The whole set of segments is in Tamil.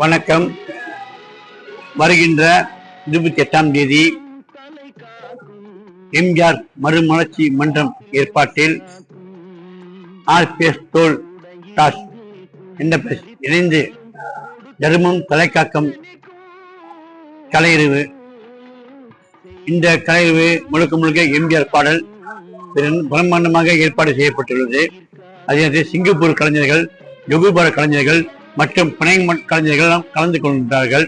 வணக்கம். வருகின்ற இருபத்தி எட்டாம் தேதி எம்ஜிஆர் மறுமலர்ச்சி மன்றம் ஏற்பாட்டில் ஆர்பிஎஸ் டோல் டாஸ் என்ற இணைந்து தர்மம் தலைக்காக்கம் கலையறிவு. இந்த கலையறிவு முழுக்க முழுக்க எம்ஜிஆர் பாடல் பெரும் பிரம்மாண்டமாக ஏற்பாடு செய்யப்பட்டுள்ளது. அதே நேரத்தில் சிங்கப்பூர் கலைஞர்கள் யுகுபார கலைஞர்கள் மற்றும் பிணைய கலைஞர்கள் கலந்து கொண்டார்கள்.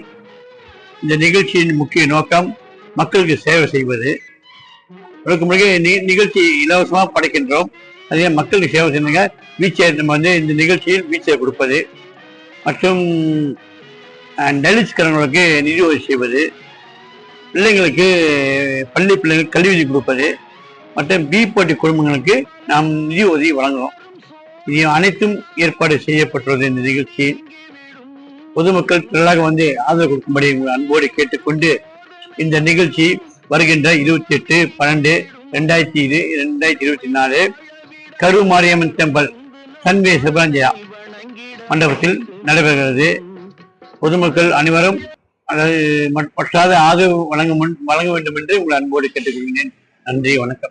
இந்த நிகழ்ச்சியின் முக்கிய நோக்கம் மக்களுக்கு சேவை செய்வது. முழுக்க முழுக்க நிகழ்ச்சி இலவசமாக படைக்கின்றோம். அதே மக்களுக்கு சேவை செய்யுங்க. வீச்சர் நம்ம வந்து இந்த நிகழ்ச்சியில் வீச்சர் கொடுப்பது. மற்றும் நலிச்சுக்கிறவங்களுக்கு நிதி உதவி செய்வது. பிள்ளைங்களுக்கு பள்ளி பிள்ளைங்களுக்கு கல்வி கொடுப்பது. மற்றும் பி போட்டி குடும்பங்களுக்கு நாம் நிதி உதவி வழங்குவோம் இது அனைத்தும் ஏற்பாடு செய்யப்பட்டுள்ளது இந்த நிகழ்ச்சி. பொதுமக்கள் திரளாக வந்து ஆதரவு கொடுக்கும்படி உங்கள் அன்போடு கேட்டுக்கொண்டு இந்த நிகழ்ச்சி வருகின்ற இருபத்தி எட்டு பன்னெண்டு ரெண்டாயிரத்தி இரு ரெண்டாயிரத்தி இருபத்தி நாலு கரு மாரியம்மன் டெம்பிள் சன்வே சிவராஞ்சயா மண்டபத்தில் நடைபெறுகிறது. பொதுமக்கள் அனைவரும் அதாவது மற்- ஆதரவு வழங்க முன் வழங்க வேண்டும் என்று உங்கள் அன்போடு கேட்டுக்கொள்கிறேன். நன்றி வணக்கம்.